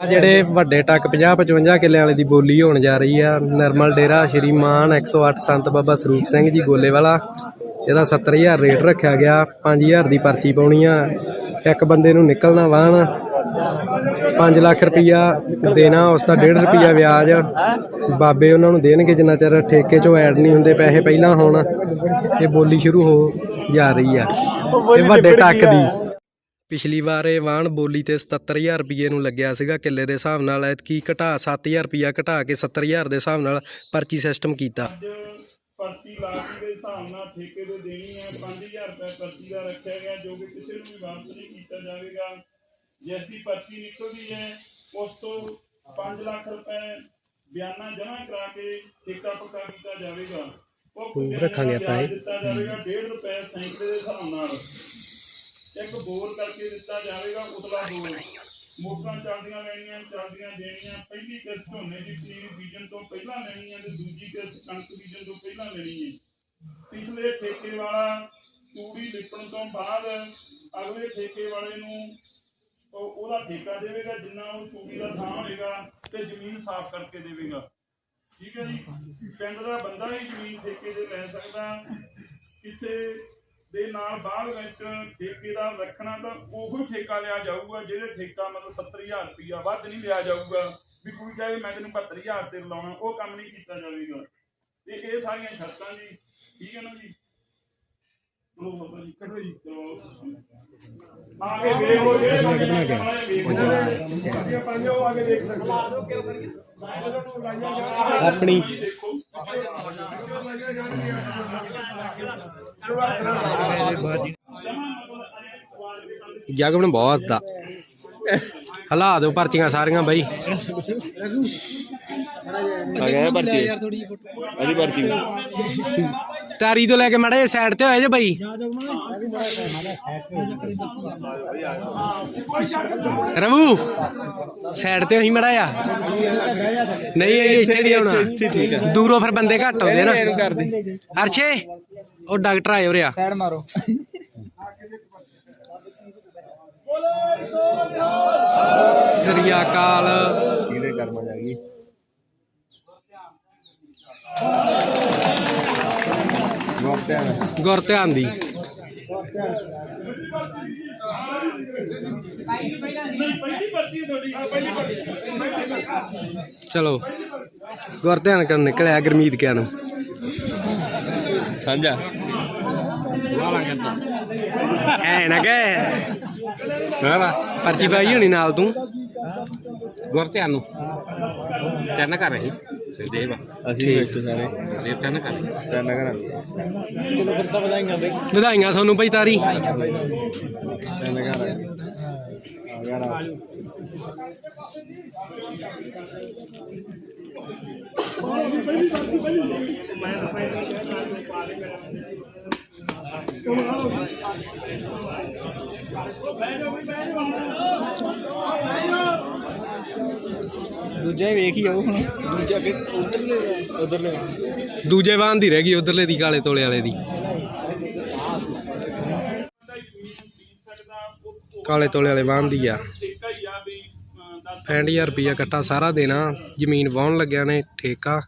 ਆ ਜਿਹੜੇ ਵੱਡੇ ਟੱਕ 50 55 ਕਿੱਲਿਆਂ ਵਾਲੇ ਦੀ ਬੋਲੀ ਹੋਣ ਜਾ ਰਹੀ ਆ, ਨਰਮਲ ਡੇਰਾ, ਸ਼੍ਰੀ ਮਾਨ 108 ਸੰਤ ਬਾਬਾ ਸਰੂਪ ਸਿੰਘ ਜੀ ਗੋਲੇ ਵਾਲਾ ਇਹਦਾ 70000 ਰੇਟ ਰੱਖਿਆ ਗਿਆ 5000 ਦੀ ਪਰਚੀ ਪਾਉਣੀ ਆ, ਇੱਕ ਬੰਦੇ ਨੂੰ ਨਿਕਲਣਾ ਵਾਹਣ 5 ਲੱਖ ਰੁਪਈਆ ਦੇਣਾ, ਉਸ ਦਾ 1.5 ਰੁਪਈਆ ਵਿਆਜ। ਬਾਬੇ ਉਹਨਾਂ ਨੂੰ ਦੇਣਗੇ ਜਿੰਨਾ ਚਿਰ ਠੇਕੇ ਚੋਂ ਐਡ ਨਹੀਂ ਹੁੰਦੇ, ਪੈਸੇ ਪਹਿਲਾਂ ਹੋਣ। ਇਹ ਬੋਲੀ ਸ਼ੁਰੂ ਹੋ ਜਾ ਰਹੀ ਆ, ਇਹ ਵੱਡੇ ਟੱਕ ਦੀ। ਪਿਛਲੀ ਵਾਰ ਇਹ ਵਾਹਣ ਬੋਲੀ ਤੇ 77000 ਰੁਪਏ ਨੂੰ ਲੱਗਿਆ ਸੀਗਾ। ਕਿੱਲੇ ਦੇ ਹਿਸਾਬ ਨਾਲ ਐਤਕੀ ਘਟਾ 7000 ਰੁਪਿਆ ਘਟਾ ਕੇ 70000 ਦੇ ਹਿਸਾਬ ਨਾਲ ਪਰਚੀ ਸਿਸਟਮ ਕੀਤਾ। ਅੱਜ ਪਰਚੀ ਲਾਜ਼ਮੀ ਦੇ ਹਿਸਾਬ ਨਾਲ ਠੇਕੇ ਤੇ ਦੇਣੀ ਹੈ। 5000 ਰੁਪਏ ਪਰਚੀ ਦਾ ਰੱਖਿਆ ਗਿਆ ਜੋ ਕਿ ਕਿਸੇ ਨੂੰ ਵੀ ਵਾਪਸ ਨਹੀਂ ਕੀਤਾ ਜਾਵੇਗਾ। ਜਿਸ ਦੀ ਪਰਚੀ ਨਿਕਲਦੀ ਹੈ ਉਸ ਤੋਂ 5 ਲੱਖ ਰੁਪਏ ਬਿਆਨਾ ਜਮ੍ਹਾਂ ਕਰਾ ਕੇ ਠੇਕਾ ਪੱਕਾ ਕੀਤਾ ਜਾਵੇਗਾ। ਉਹ ਰੱਖਾਂਗੇ ਆਪਾਂ ਇਹ। ਦਿੱਤਾ ਜਾਵੇਗਾ 1.5 ਰੁਪਏ ਸੈਂਕੜੇ ਦੇ ਹਿਸਾਬ ਨਾਲ। ਇੱਕ ਬੋਰ ਕਰਕੇ ਦਿੱਤਾ ਜਾਵੇਗਾ ਉਤਲਾ ਬੋਰ ਮੋਟਰਾਂ ਚੱਲਦੀਆਂ ਲੈਣੀਆਂ ਚੱਲਦੀਆਂ ਦੇਣੀਆਂ। ਪਹਿਲੀ ਕਿਸ਼ਤ ਝੋਨੇ ਦੀ ਪਨੀਰੀ ਬੀਜਣ ਤੋਂ ਪਹਿਲਾਂ ਲੈਣੀ ਹੈ ਤੇ ਦੂਜੀ ਕਿਸ਼ਤ ਕਣਕ ਬੀਜਣ ਤੋਂ ਪਹਿਲਾਂ ਲੈਣੀ ਹੈ। ਪਿਛਲੇ ਠੇਕੇ ਵਾਲਾ ਤੂੜੀ ਲਿਪਣ ਤੋਂ ਬਾਅਦ ਅਗਲੇ ਠੇਕੇ ਵਾਲੇ ਨੂੰ ਉਹ- ਉਹਦਾ ਠੇਕਾ ਦੇਵੇਗਾ ਜਿੰਨਾ ਉਹ ਤੂੜੀ ਦਾ ਥਾਂ ਹੋਏਗਾ ਤੇ ਜ਼ਮੀਨ ਸਾਫ਼ ਕਰਕੇ ਦੇਵੇਗਾ। ਠੀਕ ਹੈ ਜੀ? ਪਿੰਡ ਦਾ ਬੰਦਾ ਹੀ ਜ਼ਮੀਨ ਠੇਕੇ ਤੇ ਲੈ ਸਕਦਾ। ਕਿਸੇ ਦੇ ਨਾਲ ਬਾਅਦ ਵਿੱਚ ਠੇਕੇਦਾਰ ਰੱਖਣਾ ਤਾਂ ਉਹੋ ਹੀ ਠੇਕਾ ਲਿਆ ਜਾਊਗਾ ਜਿਹੜੇ ਠੇਕਾ ਮਤਲਬ 70000 ਰੁਪਇਆ ਵੱਧ ਨਹੀਂ ਲਿਆ ਜਾਊਗਾ ਵੀ ਕੋਈ ਕਹੇ ਮੈਂ ਤੈਨੂੰ 72000 ਤੇ ਲਾਉਣਾ ਉਹ ਕੰਮ ਨਹੀਂ ਕੀਤਾ ਜਾਵੇਗਾ। ਇਹ ਇਹ ਸਾਰੀਆਂ ਸ਼ਰਤਾਂ ਜੀ ਠੀਕ ਹੈ ਨਾ ਜੀ? ਜੀ ਕਰੋ ਜੀ। ਆਗੇ ਵੇਖੋ ਜਿਹੜੇ ਬੰਦੇ ਬਣਾ ਕੇ ਪੰਜ ਉਹ ਆਗੇ ਦੇਖ ਸਕਦੇ ਆਪਣੀ। ਦੇਖੋ। ਜਗਮਨ ਬਹੁਤ ਦਾ। ਹਲਾ ਦਿਓ ਪਰਚੀਆਂ ਸਾਰੀਆਂ ਬਾਈ। ਆ ਗਿਆ ਪਰਚੀ। ਅਜੀ ਪਰਚੀ। ਤਾਰੀ ਤੋਂ ਲੈ ਕੇ ਮੜੇ ਸਾਈਡ ਤੇ ਹੋਏ ਜੇ ਬਾਈ। ਰਵੂ ਸਾਈਡ ਤੇ ਹੋਈ ਮੜਾ ਆ ਨਹੀਂ ਇਹ ਇੱਥੇ ਨਹੀਂ ਆਉਣਾ। ਦੂਰੋਂ ਫਿਰ ਬੰਦੇ ਘੱਟ ਆਉਂਦੇ ਨਾ। ਕਰ ਅਰਸ਼ੇ ਉਹ ਡਾਕਟਰ ਆਏ ਉਰੇ ਆ। ਸਾਈਡ ਮਾਰੋ। ਸ੍ਰੀ ਅਕਾਲ। ਇਹਦੇ ਕਰਮਾਂ ਜਾ ਗਈ। ਗੁਰ ਧਿਆਨ ਦੀ। ਚਲੋ ਗੁਰ ਧਿਆਨ ਕਰਨ ਨਿਕਲਿਆ ਗਰਮੀਤ ਕਿਆ ਨੂੰ ਸਾਂਝਾ। ਐ ਨਾ ਕਹਿ। ਹਾਂ ਵਾ ਪਰਚੀ ਪਾਈ ਹੋਣੀ ਨਾਲ ਤੂੰ। ਗੁਰ ਧਿਆਨ ਨੂੰ। ਤਿੰਨ ਕਰ ਰਹੀ। ਦੇਵ ਅਸੀਂ ਵਿੱਚ ਸਾਰੇ। ਦੇਵ ਤਿੰਨ ਕਰ ਤਿੰਨ ਘਰਾਂ ਵਧਾਈਆਂ ਤੁਹਾਨੂੰ ਬਈ ਤਾਰੀ। ਤਿੰਨ ਘਰ ਆ। ਗਿਆ ਆ। ਦੂਜਾ ਹੀ ਵੇਖ ਹੀ ਆਓ ਹੁਣ। ਦੂਜਾ ਕਿ ਉਧਰਲੇ ਉਧਰਲੇ ਦੂਜੇ ਵਾਹਨ ਦੀ ਰਹਿ ਗਈ ਉਧਰਲੇ ਦੀ ਕਾਲੇ ਤੋਲੇ ਵਾਲੇ ਦੀ। ਕਾਲੇ ਤੋਲੇ ਵਾਲੇ ਵਾਹਨ ਦੀ ਆ। ਠੇਕਾ ਹੀ ਆ ਵੀ ਅਹ, ਦਸ 65000 ਰੁਪਿਆ ਕੱਟਾ ਸਾਰਾ ਦੇਣਾ। ਜ਼ਮੀਨ ਵਾਹਣ ਲੱਗਿਆ ਨੇ ਠੇਕਾ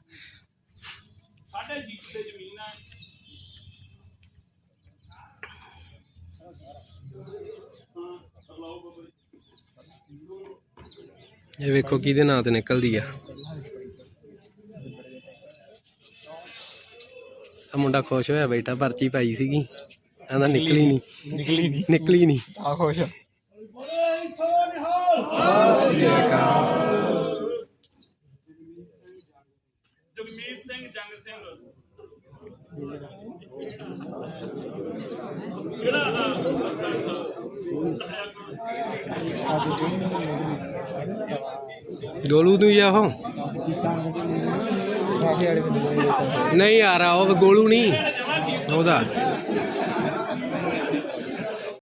ਸਾਢੇ ਛੇ ਕਿੱਲੇ ਜ਼ਮੀਨ ਆ ਹਾਂ ਲਾਓ ਬਾਬਾ ਜੀ ਇਹ ਵੇਖੋ ਕਿਹਦੇ ਨਾਂ ਤੇ ਨਿਕਲਦੀ ਆ। ਆ ਮੁੰਡਾ ਖੁਸ਼ ਹੋਇਆ ਬੈਠਾ ਪਰਚੀ ਪਾਈ ਸੀਗੀ। ਕਹਿੰਦਾ ਨਿਕਲੀ ਨਹੀਂ ਨਿਕਲੀ ਨਹੀਂ ਨਿਕਲੀ ਨਹੀਂ ਆ ਖੁਸ਼ ਜਗਮੀਤ ਸਿੰਘ ਜੰਗ ਸਿੰਘ। ਕਿਹੜਾ? ਹਾਂ, ਅੱਛਾ ਅੱਛਾ। ਗੋਲੂ ਤੂੰ ਹੀ ਆ ਉਹ ਸਾਡੇ ਵਾਲੇ ਦੇ ਨਹੀਂ ਯਾਰ ਆ